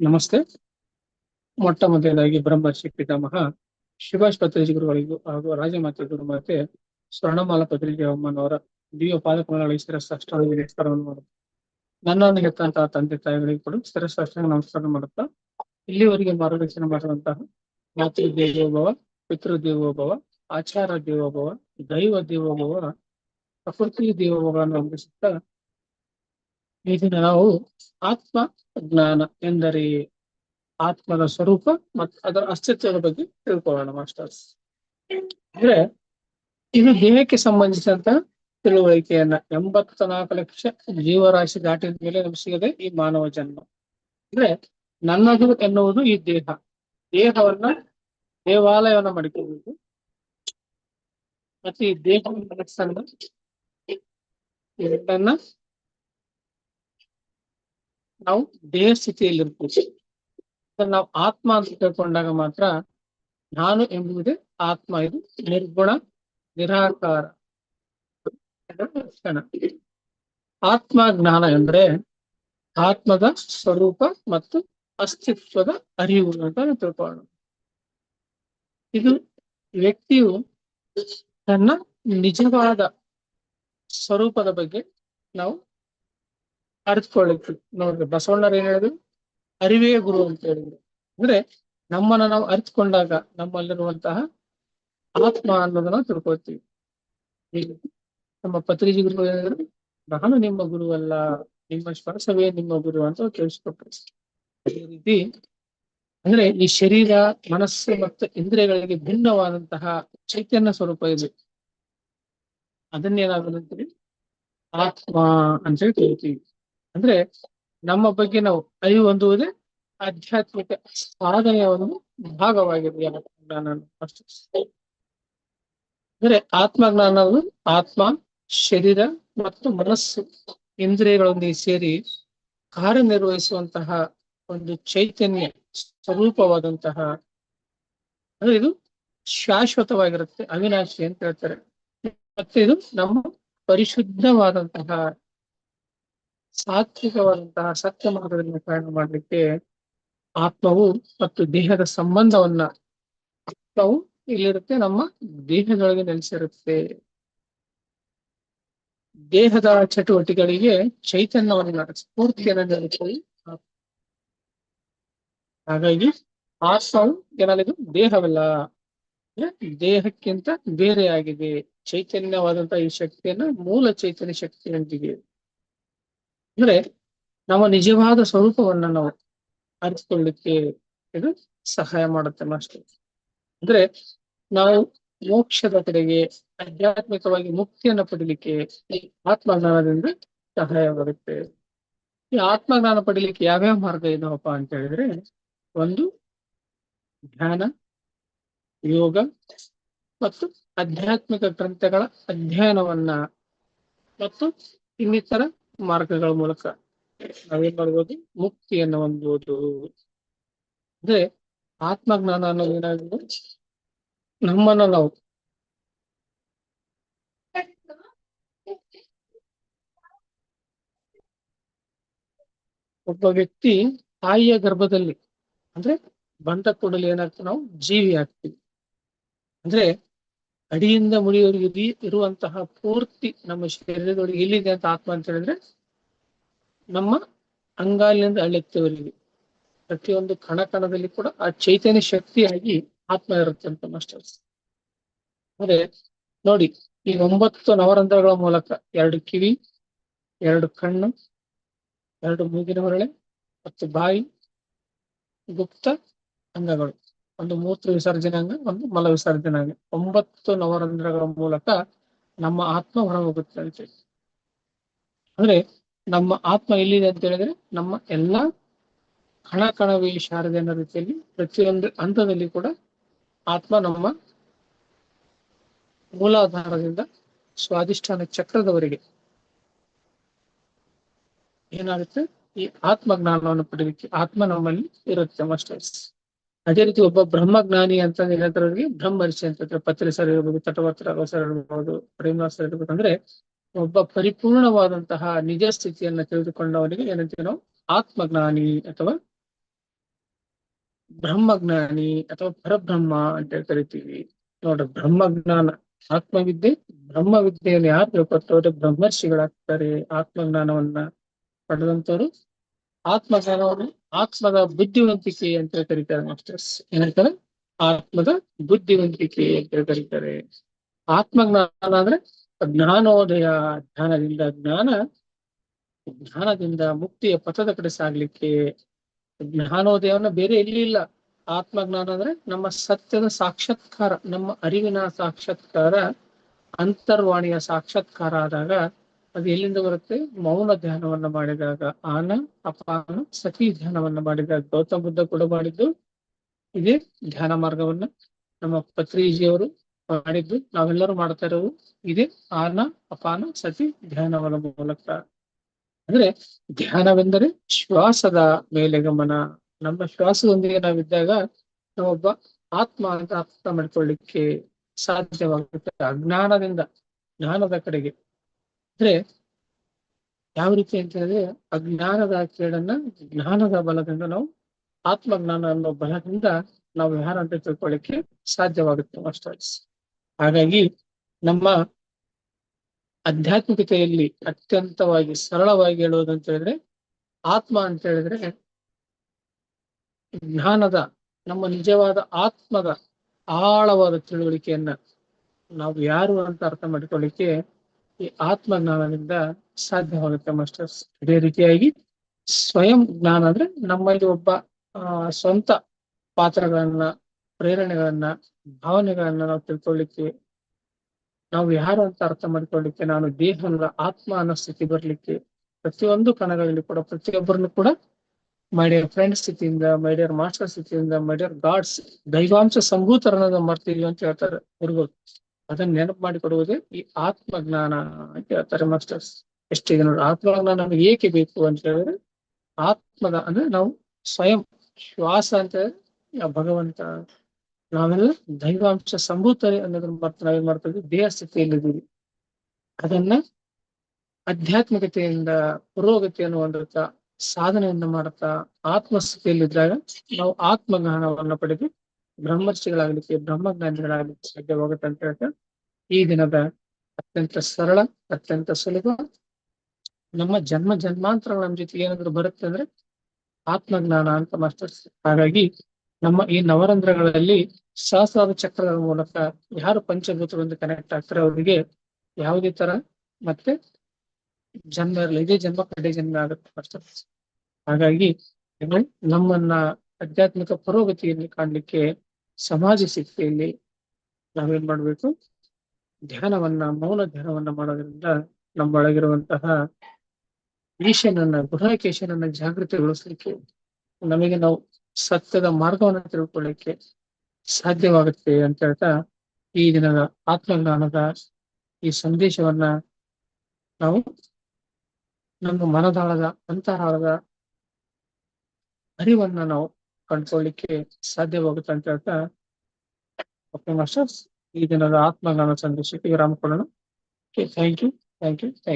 ನಮಸ್ತೆ. ಮೊಟ್ಟ ಮೊದಲನೇದಾಗಿ ಬ್ರಹ್ಮರ್ಷಿ ಪಿತಾಮಹ ಶಿವಾಶ್ ಗುರುಗಳಿಗೂ ಹಾಗೂ ರಾಜಮಾತೆ ಗುರುಮಾತೆ ಸ್ವರ್ಣಮಾಲ ಪತ್ರಿಕೆ ಅಮ್ಮನವರ ದಿವ್ಯ ಪಾದಕಮಲಗಳಿಗೆ ಶಿರಸ್ಸ ಅಷ್ಟಾಂಗ ನಮಸ್ಕಾರವನ್ನು ಮಾಡುತ್ತಾ ನನ್ನನ್ನು ಹೆತ್ತಂತಹ ತಂದೆ ತಾಯಿಗಳಿಗೆ ಕೂಡ ಸ್ಥಿರ ಅಷ್ಟಾಂಗ ನಮಸ್ಕಾರ ಮಾಡುತ್ತಾ ಇಲ್ಲಿವರೆಗೆ ಮಾರ್ಗದರ್ಶನ ಮಾಡುವಂತಹ ಮಾತೃ ದೇವೋಭವ ಪಿತೃ ದೇವೋಭವ ಆಚಾರ ದೇವೋಭವ ದೈವ ದೇವೋಭವ ಪ್ರಕೃತಿ ದೇವೋಭವಗಳನ್ನು ಗಮನಿಸುತ್ತಾ ಈ ದಿನ ನಾವು ಆತ್ಮ ಜ್ಞಾನ ಎಂದರೆ ಆತ್ಮದ ಸ್ವರೂಪ ಮತ್ತು ಅದರ ಅಸ್ತಿತ್ವದ ಬಗ್ಗೆ ತಿಳ್ಕೊಳ್ಳೋಣ, ಮಾಸ್ಟರ್ಸ್. ಅಂದ್ರೆ ಇದು ದೇಹಕ್ಕೆ ಸಂಬಂಧಿಸಿದಂತ ತಿಳುವಳಿಕೆಯನ್ನ ಎಂಬತ್ತ ನಾಲ್ಕು ಲಕ್ಷ ಜೀವರಾಶಿ ದಾಟಿದ ಮೇಲೆ ನಮ್ಗೆ ಸಿಗದೆ ಈ ಮಾನವ ಜನ್ಮ. ಅಂದ್ರೆ ನನ್ನದು ಎನ್ನುವುದು ಈ ದೇಹ. ದೇಹವನ್ನ ದೇವಾಲಯವನ್ನ ಮಾಡಿಕೊಳ್ಬೇಕು ಮತ್ತೆ ಈ ದೇಹ ಮನಸ್ಸನ್ನ ಎರಡನ್ನ ನಾವು ದೇಹ ಸ್ಥಿತಿಯಲ್ಲಿ ಇರ್ತೀವಿ. ನಾವು ಆತ್ಮ ಅಂತ ತಿಳ್ಕೊಂಡಾಗ ಮಾತ್ರ ನಾನು ಎಂಬುದೇ ಆತ್ಮ ಇದು ನಿರ್ಗುಣ, ನಿರಾಕಾರ. ಆತ್ಮ ಜ್ಞಾನ ಎಂದ್ರೆ ಆತ್ಮದ ಸ್ವರೂಪ ಮತ್ತು ಅಸ್ತಿತ್ವದ ಅರಿವು ಅಂತ ತಿಳ್ಕೊಳ್ಳೋಣ. ಇದು ವ್ಯಕ್ತಿಯು ತನ್ನ ನಿಜವಾದ ಸ್ವರೂಪದ ಬಗ್ಗೆ ನಾವು ಅರಿತುಕೊಳ್ಳಿಕ್ಕೆ ನೋಡ್ರಿ ಬಸವಣ್ಣರು ಏನ್ ಹೇಳಿದ್ರು? ಅರಿವೇ ಗುರು ಅಂತ ಹೇಳಿದ್ರು. ಅಂದ್ರೆ ನಮ್ಮನ್ನ ನಾವು ಅರಿತುಕೊಂಡಾಗ ನಮ್ಮಲ್ಲಿರುವಂತಹ ಆತ್ಮ ಅನ್ನೋದನ್ನ ತಿಳ್ಕೊಳ್ತೀವಿ. ನಮ್ಮ ಪತ್ರಿಜಿ ಗುರು ಹೇಳಿದ್ರು? ನಾನು ನಿಮ್ಮ ಗುರು ಅಲ್ಲ, ನಿಮ್ಮ ಸ್ಪರ್ಶವೇ ನಿಮ್ಮ ಗುರು ಅಂತ ಕೇಳಿಸ್ಕೊಟ್ರು ಅದೇ ರೀತಿ ಅಂದ್ರೆ ಈ ಶರೀರ, ಮನಸ್ಸು ಮತ್ತು ಇಂದ್ರಿಯಗಳಿಗೆ ಭಿನ್ನವಾದಂತಹ ಚೈತನ್ಯ ಸ್ವರೂಪ ಇದೆ. ಅದನ್ನೇನಾಗಲಂತೀವಿ ಆತ್ಮ ಅಂತ ಹೇಳಿ ಕರಿತೀವಿ. ಅಂದ್ರೆ ನಮ್ಮ ಬಗ್ಗೆ ನಾವು ಅರಿವು ಹೊಂದುವುದೇ ಆಧ್ಯಾತ್ಮಿಕ ಸಾಧನೆಯ ಒಂದು ಭಾಗವಾಗಿದೆ ಆತ್ಮಜ್ಞಾನ ಅಷ್ಟು ಅಂದ್ರೆ ಆತ್ಮಜ್ಞಾನವು ಆತ್ಮ, ಶರೀರ ಮತ್ತು ಮನಸ್ಸು ಇಂದ್ರಿಯಗಳೊಂದಿಗೆ ಸೇರಿ ಕಾರ್ಯನಿರ್ವಹಿಸುವಂತಹ ಒಂದು ಚೈತನ್ಯ ಸ್ವರೂಪವಾದಂತಹ, ಅಂದ್ರೆ ಇದು ಶಾಶ್ವತವಾಗಿರುತ್ತೆ, ಅವಿನಾಶಿ ಅಂತ ಹೇಳ್ತಾರೆ. ಮತ್ತೆ ಇದು ನಮ್ಮ ಪರಿಶುದ್ಧವಾದಂತಹ ಸಾತ್ವಿಕವಾದಂತಹ ಸತ್ಯ ಮಾರ್ಗದಲ್ಲಿ ಪ್ರಯಾಣ ಮಾಡಲಿಕ್ಕೆ ಆತ್ಮವು ಮತ್ತು ದೇಹದ ಸಂಬಂಧವನ್ನ ಆತ್ಮವು ಇಲ್ಲಿರುತ್ತೆ, ನಮ್ಮ ದೇಹದೊಳಗೆ ನೆಲೆಸಿರುತ್ತೆ. ದೇಹದ ಚಟುವಟಿಕೆಗಳಿಗೆ ಚೈತನ್ಯವನ್ನ, ಸ್ಫೂರ್ತಿಯನ್ನು ನೀಡುತ್ತದೆ ಹಾಗಾಗಿ ಆತ್ಮವು ಏನಾದ್ರು ದೇಹವಲ್ಲ. ದೇಹಕ್ಕಿಂತ ಬೇರೆಯಾಗಿದೆ. ಚೈತನ್ಯವಾದಂತಹ ಈ ಶಕ್ತಿಯನ್ನ ಮೂಲ ಚೈತನ್ಯ ಶಕ್ತಿಯೊಂದಿಗೆ. ಅಂದ್ರೆ ನಮ್ಮ ನಿಜವಾದ ಸ್ವರೂಪವನ್ನ ನಾವು ಅರಿತುಕೊಳ್ಳಿಕ್ಕೆ ಇದು ಸಹಾಯ ಮಾಡುತ್ತೆ ಮಾಸ್ಟರ್. ಅಂದ್ರೆ ನಾವು ಮೋಕ್ಷದ ಕಡೆಗೆ ಆಧ್ಯಾತ್ಮಿಕವಾಗಿ ಮುಕ್ತಿಯನ್ನು ಪಡಿಲಿಕ್ಕೆ ಈ ಆತ್ಮಜ್ಞಾನದಿಂದ ಸಹಾಯವಾಗುತ್ತೆ ಈ ಆತ್ಮಜ್ಞಾನ ಪಡಿಲಿಕ್ಕೆ ಯಾವ್ಯಾವ ಮಾರ್ಗ ಇದಾವಪ್ಪ ಅಂತ ಹೇಳಿದ್ರೆ ಒಂದು ಧ್ಯಾನ, ಯೋಗ ಮತ್ತು ಆಧ್ಯಾತ್ಮಿಕ ಗ್ರಂಥಗಳ ಅಧ್ಯಯನವನ್ನ ಮತ್ತು ಇನ್ನಿತರ ಮಾರ್ಗಗಳ ಮೂಲಕ ನಾವೇನ್ ಮಾಡ್ಬೋದು? ಮುಕ್ತಿಯನ್ನು ಹೊಂದ್ಬೋದು. ಅಂದ್ರೆ ಆತ್ಮಜ್ಞಾನ ಅನ್ನೋದು ಏನಾಗಿದೆ? ನಮ್ಮನ್ನ ನಾವು ಒಬ್ಬ ವ್ಯಕ್ತಿ ತಾಯಿಯ ಗರ್ಭದಲ್ಲಿ, ಅಂದ್ರೆ ಬಂದ ಕೂಡಲೇ ಏನಾಗ್ತದೆ ನಾವು? ಜೀವಿ ಆಗ್ತೀವಿ ಅಂದ್ರೆ ಅಡಿಯಿಂದ ಮುಡಿಯವರೆಗೆ ಇರುವಂತಹ ಪೂರ್ತಿ ನಮ್ಮ ಶರೀರದೊಳಗೆ ಎಲ್ಲಿದೆ ಅಂತ ಆತ್ಮ ಅಂತ ಹೇಳಿದ್ರೆ ನಮ್ಮ ಅಂಗಾಲಿನಿಂದ ಅಳೆತ್ತವರಿಗೆ ಪ್ರತಿಯೊಂದು ಕಣ ಕಣದಲ್ಲಿ ಕೂಡ ಆ ಚೈತನ್ಯ ಶಕ್ತಿಯಾಗಿ ಆತ್ಮ ಇರುತ್ತೆ ಅಂತ ಮಾಸ್ಟರ್ಸ್ ಅಂದ್ರೆ ನೋಡಿ, ಈ ಒಂಬತ್ತು ನವರಂಧ್ರಗಳ ಮೂಲಕ ಎರಡು ಕಿವಿ, ಎರಡು ಕಣ್ಣು, ಎರಡು ಮೂಗಿನ ಹೊರಳೆ ಮತ್ತು ಬಾಯಿ, ಗುಪ್ತ ಅಂಗಗಳು. ಒಂದು ಮೂತ್ರ ವಿಸರ್ಜನಾಂಗ ಒಂದು ಮಲ ವಿಸರ್ಜನಾಂಗ ಒಂಬತ್ತು ನವರಂಧ್ರಗಳ ಮೂಲಕ ನಮ್ಮ ಆತ್ಮ ಹೊರ ಹೋಗುತ್ತೆ ಅಂತ ಅಂದ್ರೆ ನಮ್ಮ ಆತ್ಮ ಎಲ್ಲಿದೆ ಅಂತ ಹೇಳಿದ್ರೆ ನಮ್ಮ ಎಲ್ಲಾ ಕಣ ಕಣವೇ ಶಾರದೆ ಅನ್ನೋ ರೀತಿಯಲ್ಲಿ ಪ್ರತಿಯೊಂದು ಹಂತದಲ್ಲಿ ಕೂಡ ಆತ್ಮ ನಮ್ಮ ಮೂಲಾಧಾರದಿಂದ ಸ್ವಾಧಿಷ್ಠಾನ ಚಕ್ರದವರೆಗೆ ಏನಾಗುತ್ತೆ? ಈ ಆತ್ಮ ಜ್ಞಾನವನ್ನು ಪಡೆಯಲಿಕ್ಕೆ ಆತ್ಮ ನಮ್ಮಲ್ಲಿ ಇರುತ್ತೆ ಮಾಸ್ಟರ್ಸ್ ಅದೇ ರೀತಿ ಒಬ್ಬ ಬ್ರಹ್ಮಜ್ಞಾನಿ ಅಂತ ಹೇಳ್ತಾರವ್ರಿಗೆ ಬ್ರಹ್ಮರ್ಷಿ ಅಂತ ಪತ್ರಿ ಸರ್ ಇರ್ಬೋದು ತಟವತ್ರ ಸರ್ ಇರ್ಬೋದು ಪ್ರೇಮ ಸರ್ ಅಂದ್ರೆ ಒಬ್ಬ ಪರಿಪೂರ್ಣವಾದಂತಹ ನಿಜ ಸ್ಥಿತಿಯನ್ನ ತಿಳಿದುಕೊಂಡವನಿಗೆ ಏನಂತೀವಿ ನಾವು? ಆತ್ಮಜ್ಞಾನಿ ಅಥವಾ ಬ್ರಹ್ಮಜ್ಞಾನಿ ಅಥವಾ ಪರಬ್ರಹ್ಮ ಅಂತ ಕರಿತೀವಿ ನೋಡ್ರಿ, ಬ್ರಹ್ಮಜ್ಞಾನ ಆತ್ಮವಿದ್ಯೆ ಬ್ರಹ್ಮವಿದ್ಯೆಯನ್ನು ಯಾರು ತಿಳ್ಕೊತವ್ರೆ ಬ್ರಹ್ಮರ್ಷಿಗಳಾಗ್ತಾರೆ. ಆತ್ಮಜ್ಞಾನವನ್ನ ಪಡೆದಂತವ್ರು ಆತ್ಮಜ್ಞಾನವನ್ನು ಆತ್ಮದ ಬುದ್ಧಿವಂತಿಕೆ ಅಂತ ಕರೀತಾರೆ ಮಾಸ್ಟರ್ಸ್. ಏನಂತಾರೆ? ಆತ್ಮದ ಬುದ್ಧಿವಂತಿಕೆ ಅಂತ ಕರೀತಾರೆ. ಆತ್ಮಜ್ಞಾನ ಅಂದ್ರೆ ಜ್ಞಾನೋದಯ, ಜ್ಞಾನದಿಂದ ಜ್ಞಾನ, ಜ್ಞಾನದಿಂದ ಮುಕ್ತಿಯ ಪಥದ ಕಡೆ ಸಾಗ್ಲಿಕ್ಕೆ ಜ್ಞಾನೋದಯವನ್ನ ಬೇರೆ ಎಲ್ಲಿ ಇಲ್ಲ. ಆತ್ಮಜ್ಞಾನ ಅಂದ್ರೆ ನಮ್ಮ ಸತ್ಯದ ಸಾಕ್ಷಾತ್ಕಾರ, ನಮ್ಮ ಅರಿವಿನ ಸಾಕ್ಷಾತ್ಕಾರ, ಅಂತರ್ವಾಣಿಯ ಸಾಕ್ಷಾತ್ಕಾರ ಆದಾಗ ಅದು ಎಲ್ಲಿಂದ ಬರುತ್ತೆ? ಮೌನ ಧ್ಯಾನವನ್ನ ಮಾಡಿದಾಗ ಆನ, ಅಪಾನ, ಸತಿ ಧ್ಯಾನವನ್ನ ಮಾಡಿದಾಗ ಗೌತಮ ಬುದ್ಧ ಕೂಡ ಮಾಡಿದ್ದು. ಇದೇ ಧ್ಯಾನ ಮಾರ್ಗವನ್ನ ನಮ್ಮ ಪತ್ರಿಜಿಯವರು ಮಾಡಿದ್ದು. ನಾವೆಲ್ಲರೂ ಮಾಡ್ತಾ ಇರೋದು ಇದೇ ಆನ, ಅಪಾನ, ಸತಿ ಧ್ಯಾನವನ ಮೂಲಕ. ಅಂದ್ರೆ ಧ್ಯಾನವೆಂದರೆ ಶ್ವಾಸದ ಮೇಲೆ ಗಮನ. ನಮ್ಮ ಶ್ವಾಸದೊಂದಿಗೆ ನಾವಿದ್ದಾಗ ನಾವೊಬ್ಬ ಆತ್ಮ ಅಂತ ಅರ್ಥ ಮಾಡ್ಕೊಳ್ಳಿಕ್ಕೆ ಸಾಧ್ಯವಾಗುತ್ತೆ. ಅಜ್ಞಾನದಿಂದ ಜ್ಞಾನದ ಕಡೆಗೆ. ಅಂದ್ರೆ ಯಾವ ರೀತಿ ಅಂತ ಹೇಳಿದ್ರೆ ಅಜ್ಞಾನದ ಕೇಳನ್ನ ಜ್ಞಾನದ ಬಲದಿಂದ ನಾವು ಆತ್ಮಜ್ಞಾನ ಅನ್ನೋ ಬಲದಿಂದ ನಾವು ಯಾರಂತ ತಿಳ್ಕೊಳ್ಳಿಕ್ಕೆ ಸಾಧ್ಯವಾಗುತ್ತೆ ಮಾಸ್ಟರ್ಸ್ ಹಾಗಾಗಿ ನಮ್ಮ ಆಧ್ಯಾತ್ಮಿಕತೆಯಲ್ಲಿ ಅತ್ಯಂತವಾಗಿ ಸರಳವಾಗಿ ಹೇಳುವುದಂತ ಹೇಳಿದ್ರೆ ಆತ್ಮ ಅಂತ ಹೇಳಿದ್ರೆ ಜ್ಞಾನದ, ನಮ್ಮ ನಿಜವಾದ ಆತ್ಮದ ಆಳವಾದ ತಿಳುವಳಿಕೆಯನ್ನ ನಾವು ಯಾರು ಅಂತ ಅರ್ಥ ಮಾಡಿಕೊಳ್ಳಿಕ್ಕೆ ಈ ಆತ್ಮಜ್ಞಾನದಿಂದ ಸಾಧ್ಯವಾಗುತ್ತೆ ಮಾಸ್ಟರ್ಸ್. ಇದೇ ರೀತಿಯಾಗಿ ಸ್ವಯಂ ಜ್ಞಾನ ಅಂದ್ರೆ ನಮ್ಮಲ್ಲಿ ಒಬ್ಬ ಸ್ವಂತ ಪಾತ್ರಗಳನ್ನ, ಪ್ರೇರಣೆಗಳನ್ನ, ಭಾವನೆಗಳನ್ನ ನಾವು ತಿಳ್ಕೊಳ್ಳಿಕ್ಕೆ ನಾವು ಯಾರು ಅಂತ ಅರ್ಥ ಮಾಡ್ಕೊಳ್ಳಿಕ್ಕೆ, ನಾನು ದೇಹ ಆತ್ಮ ಅನ್ನೋ ಸ್ಥಿತಿ ಬರ್ಲಿಕ್ಕೆ ಪ್ರತಿಯೊಂದು ಕಣಗಳಲ್ಲಿ ಕೂಡ, ಪ್ರತಿಯೊಬ್ಬರನ್ನು ಕೂಡ ಮೈಡಿಯರ್ ಫ್ರೆಂಡ್ ಸ್ಥಿತಿಯಿಂದ ಮೈಡಿಯರ್ ಮಾಸ್ಟರ್ ಸ್ಥಿತಿಯಿಂದ ಮೈಡಿಯರ್ ಗಾಡ್ಸ್ ದೈವಾಂಶ ಸಂಭೂತರನ್ನ ಮಾಡ್ತೀವಿ ಅಂತ ಹೇಳ್ತಾರೆ ಗುರುಗಳು. ಅದನ್ನ ನೆನಪು ಮಾಡಿಕೊಡುವುದೇ ಈ ಆತ್ಮಜ್ಞಾನ ಅಂತ ಹೇಳ್ತಾರೆ ಮಾಸ್ಟರ್ಸ್. ಎಷ್ಟಿದೆ ನೋಡಿ ಆತ್ಮಜ್ಞಾನ ನಮಗೆ ಏಕೆ ಬೇಕು ಅಂತ ಹೇಳಿದ್ರೆ, ಆತ್ಮದ ಅಂದ್ರೆ ನಾವು ಸ್ವಯಂ ಶ್ವಾಸ ಅಂತ ಭಗವಂತ, ನಾವೆಲ್ಲ ದೈವಾಂಶ ಸಂಭೂತರೆ ಅನ್ನೋದನ್ನ ಮತ್ತೆ ನಾವೇನ್ ಮಾಡ್ತೀವಿ, ದೇಹ ಸ್ಥಿತಿಯಲ್ಲಿದ್ದೀವಿ. ಅದನ್ನ ಆಧ್ಯಾತ್ಮಿಕತೆಯಿಂದ ಪುರೋಗತಿಯನ್ನು ಹೊಂದುತ್ತಾ ಸಾಧನೆಯನ್ನು ಮಾಡುತ್ತಾ ಆತ್ಮಸ್ಥಿತಿಯಲ್ಲಿದ್ದಾಗ ನಾವು ಆತ್ಮಜ್ಞಾನವನ್ನು ಪಡೆದು ಬ್ರಹ್ಮರ್ಷಿಗಳಾಗ್ಲಿಕ್ಕೆ ಬ್ರಹ್ಮಜ್ಞಾನಿಗಳಾಗಲಿಕ್ಕೆ ಸಾಧ್ಯವಾಗುತ್ತೆ ಅಂತ ಹೇಳ್ತಾ, ಈ ದಿನದ ಅತ್ಯಂತ ಸರಳ, ಅತ್ಯಂತ ಸುಲಭ, ನಮ್ಮ ಜನ್ಮ ಜನ್ಮಾಂತರಗಳ ನಮ್ಮ ಜೊತೆಗೆ ಏನಾದ್ರು ಬರುತ್ತೆ ಅಂದ್ರೆ ಆತ್ಮಜ್ಞಾನ ಅಂತ ಮಾಸ್ಟರ್ಸ್. ಹಾಗಾಗಿ ನಮ್ಮ ಈ ನವರಂಧ್ರಗಳಲ್ಲಿ ಸಹಸ್ರಾರು ಚಕ್ರಗಳ ಮೂಲಕ ಯಾರು ಪಂಚಭೂತಗಳೊಂದು ಕನೆಕ್ಟ್ ಆಗ್ತಾರೆ ಅವರಿಗೆ ಯಾವುದೇ ತರ ಮತ್ತೆ ಜನ್ಮ ಇರಲಿ ಇದೇ ಜನ್ಮ ಕಡೆ ಜನ್ಮ ಆಗುತ್ತೆ ಮಾಸ್ಟರ್ಸ್. ಹಾಗಾಗಿ ನಮ್ಮನ್ನ ಆಧ್ಯಾತ್ಮಿಕ ಪುರೋಗತಿಯಲ್ಲಿ ಕಾಣ್ಲಿಕ್ಕೆ ಸಮಾಜ ಸ್ಥಿತಿಯಲ್ಲಿ ನಾವೇನ್ ಮಾಡ್ಬೇಕು? ಧ್ಯಾನವನ್ನ, ಮೌನ ಧ್ಯಾನವನ್ನ ಮಾಡೋದ್ರಿಂದ ನಮ್ಮೊಳಗಿರುವಂತಹ ಈಶನನ್ನ ಗುಣಕೇಶನನ್ನ ಜಾಗೃತಿಗೊಳಿಸ್ಲಿಕ್ಕೆ, ನಮಗೆ ನಾವು ಸತ್ಯದ ಮಾರ್ಗವನ್ನ ತಿಳ್ಕೊಳ್ಳಿಕ್ಕೆ ಸಾಧ್ಯವಾಗುತ್ತೆ ಅಂತ ಹೇಳ್ತಾ ಈ ದಿನದ ಆತ್ಮಜ್ಞಾನದ ಈ ಸಂದೇಶವನ್ನ ನಾವು ನಮ್ಮ ಮನದಾಳದ, ಅಂತರಾಳದ ಅರಿವನ್ನ ನಾವು ಕಂಡ್ಕೊಳ್ಳಿಕ್ಕೆ ಸಾಧ್ಯವಾಗುತ್ತೆ ಅಂತ ಹೇಳ್ತಾ ಓಕೆ ಮಾಸ್ಟರ್ಸ್ ಈ ದಿನದ ಆತ್ಮಜ್ಞಾನ ಸಂದೇಶಕ್ಕೆ ವಿರಾಮ ಕೊಡೋಣ thank you thank you thank you